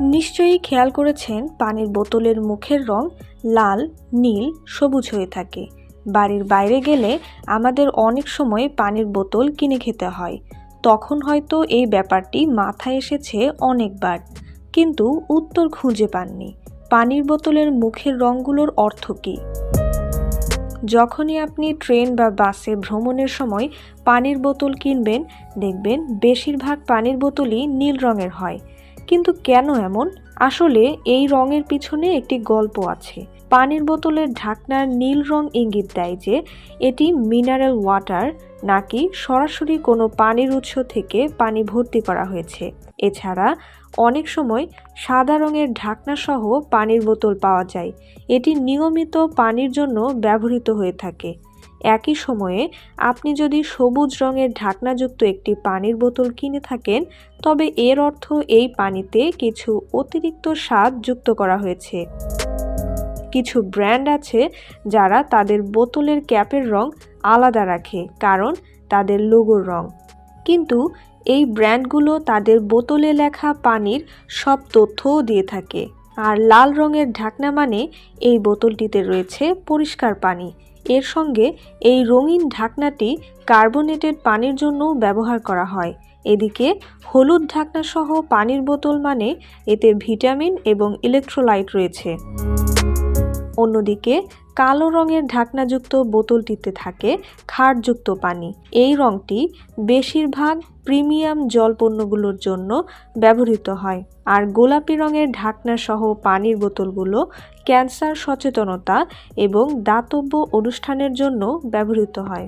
নিশ্চয়ই খেয়াল করেছেন পানির বোতলের মুখের রং লাল, নীল, সবুজ হয়ে থাকে। বাড়ির বাইরে গেলে আমাদের অনেক সময় পানির বোতল কিনে খেতে হয়। তখন হয়তো এই ব্যাপারটি মাথায় এসেছে অনেকবার, কিন্তু উত্তর খুঁজে পাননি। পানির বোতলের মুখের রঙগুলোর অর্থ কী? যখনই আপনি ট্রেন বা বাসে ভ্রমণের সময় পানির বোতল কিনবেন, দেখবেন বেশিরভাগ পানির বোতলই নীল রঙের হয়। কিন্তু কেন এমন? আসলে এই রঙের পিছনে একটি গল্প আছে। পানির বোতলের ঢাকনার নীল রং ইঙ্গিত দেয় যে, এটি মিনারেল ওয়াটার, নাকি সরাসরি কোনো পানির উৎস থেকে পানি ভর্তি করা হয়েছে। এছাড়া, অনেক সময় সাদা রঙের ঢাকনা সহ পানির বোতল পাওয়া যায়। এটি নিয়মিত পানির জন্য ব্যবহৃত হয়ে থাকে। একই সময়ে আপনি যদি সবুজ রঙের ঢাকনাযুক্ত একটি পানির বোতল কিনে থাকেন, তবে এর অর্থ এই পানিতে কিছু অতিরিক্ত স্বাদ যুক্ত করা হয়েছে। কিছু ব্র্যান্ড আছে যারা তাদের বোতলের ক্যাপের রং আলাদা রাখে, কারণ তাদের লোগোর রং। কিন্তু এই ব্র্যান্ডগুলো তাদের বোতলে লেখা পানির সব তথ্যও দিয়ে থাকে। আর লাল রঙের ঢাকনা মানে এই বোতলটিতে রয়েছে পরিষ্কার পানি। এর সঙ্গে এই রঙিন ঢাকনাটি কার্বোনেটেড পানির জন্য ব্যবহার করা হয়। এদিকে হলুদ ঢাকনা সহ পানির বোতল মানে এতে ভিটামিন এবং ইলেকট্রোলাইট রয়েছে। অন্যদিকে কালো রঙের ঢাকনাযুক্ত বোতলটিতে থাকে ক্ষারযুক্ত পানি। এই রঙটি বেশিরভাগ প্রিমিয়াম জল পণ্যগুলোর জন্য ব্যবহৃত হয়। আর গোলাপি রঙের ঢাকনা সহ পানির বোতলগুলো ক্যান্সার সচেতনতা এবং দাতব্য অনুষ্ঠানের জন্য ব্যবহৃত হয়।